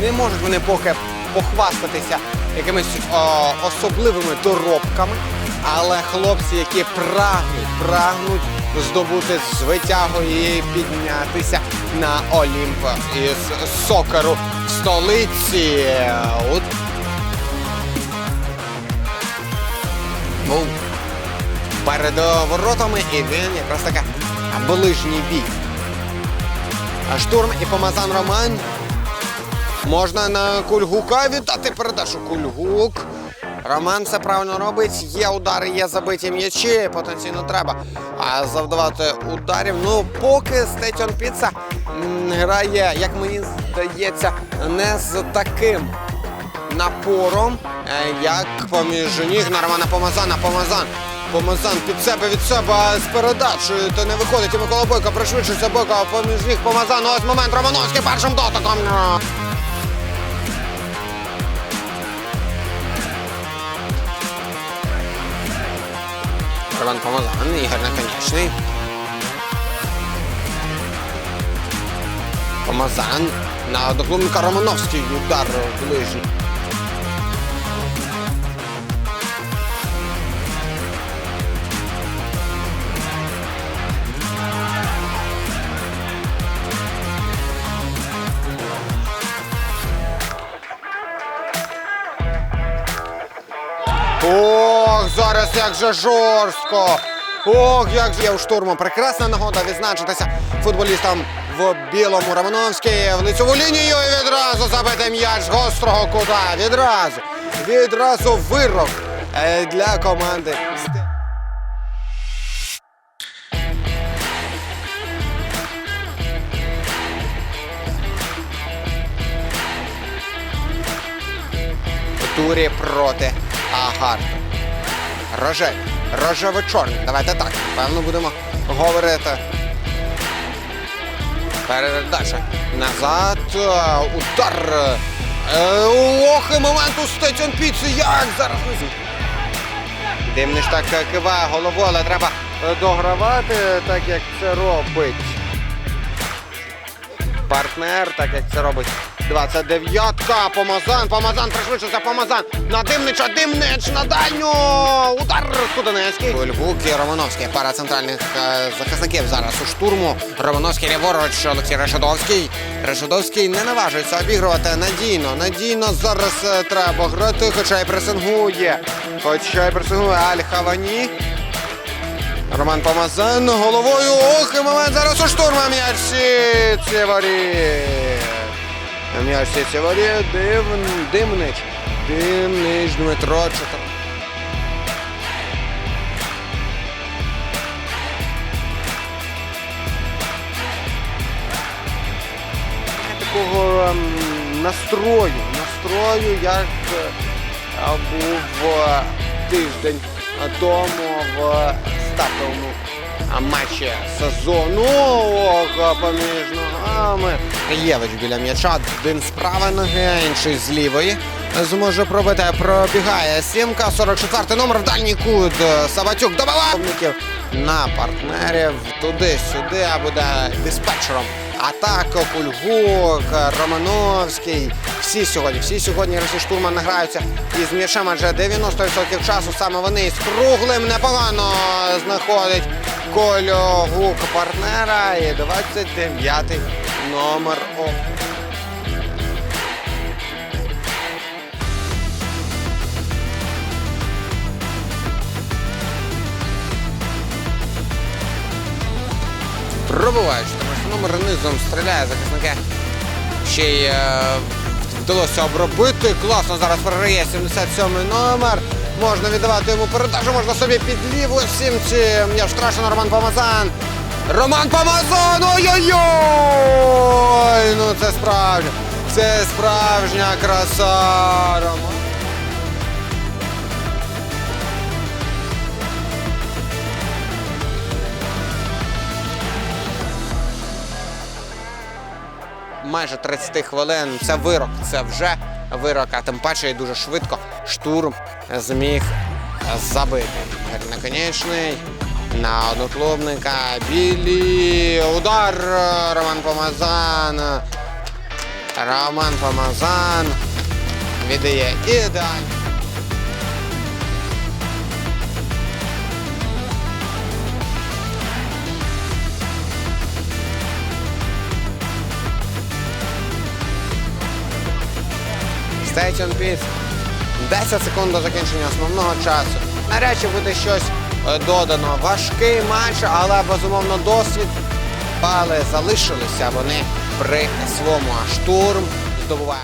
Не можуть вони поки похвастатися якимись о, особливими доробками. Але хлопці, які прагнуть, прагнуть здобути звитягу і піднятися на Олімп із сокеру в столиці. От. Був перед воротами, і він якраз таки ближній бій. Штурм і помазан Роман. Можна на Кульгука віддати передачу Кульгук. Роман все правильно робить. Є удари, є забиті м'ячі. Потенційно треба завдавати ударів. Ну, поки Стетьон Піца грає, як мені здається, не з таким напором, е, як поміж ніг на Романа Помазана. Помазан. Помазан під себе від себе з передачею. То не виходить. І Микола Бойко пришвидшується Бойко, поміж ніг Помазан. Ось момент Романовський першим дотиком. Роман Помазан, Ігор Наконечний. Помазан на одноклубника Романовський удар ближній. Ох, зараз як же жорстко. Ох, як є у штурму. Прекрасна нагода відзначитися футболістам в білому Романовській в лицьову лінію і відразу забити м'яч гострого кута. Відразу. Відразу вирок е, для команди. Турі проти Агарта. Рожеві. Рожево-чорний. Давайте так. Певно будемо говорити. Передача. Назад. Е, Удар. Е, Ох, і момент у Стетіон Піці. Як зараз? Димниш так е, киває головою, але треба догравати, так як це робить. Партнер, так як це робить 29-ка. Помазан, Помазан, пришвидшився Помазан. На Димнича, Димнич на дальню. Удар Студенецький. Львук і Романовський. Пара центральних е, захисників зараз у штурму. Романовський ліворуч, Олексій Решадовський. Решадовський не наважується обігрувати надійно. Надійно зараз е, треба грати, хоча й пресингує. Хоча й пресингує Аль Хавані. Роман Помазан головою. Ох, і момент зараз у штурма м'яч сітці воріт. М'яч сітці воріт. Дим, димнич. Димнич Дмитро Чотар. Такого ем, настрою, настрою, як е, був е, тиждень тому в стартовому а, матчі сезону. Поміж ногами. Євич біля м'яча. Один з правої ноги, інший з лівої. Зможе пробити. Пробігає сімка. 44 номер в дальній кут. Сабатюк добивав на партнерів. Туди-сюди, а буде диспетчером. Атака, Кульгук, Романовський. Всі сьогодні, всі сьогодні Росі штурман не граються із м'ячем, адже 90% часу саме вони із круглим непогано знаходить Кольогук партнера і 29-й номер. О. Пробуваючи, тому що номер низом стріляє захисники. Ще й е, вдалося обробити. Класно зараз програє 77 номер. Можна віддавати йому передачу, можна собі під ліву сімці. М'яч втрачено Роман Помазан. Роман Помазан! Ой-ой-ой! Ну це справжня. Це справжня краса. Роман. майже 30 хвилин. Це вирок, це вже вирок, а тим паче і дуже швидко штурм зміг забити. Наконечний на одноклубника. Білі. Удар Роман Помазан. Роман Помазан віддає ідеально. Station Piece. 10 секунд до закінчення основного часу. Навряд чи буде щось е, додано. Важкий матч, але безумовно досвід. Бали залишилися вони при своєму штурм здобуває.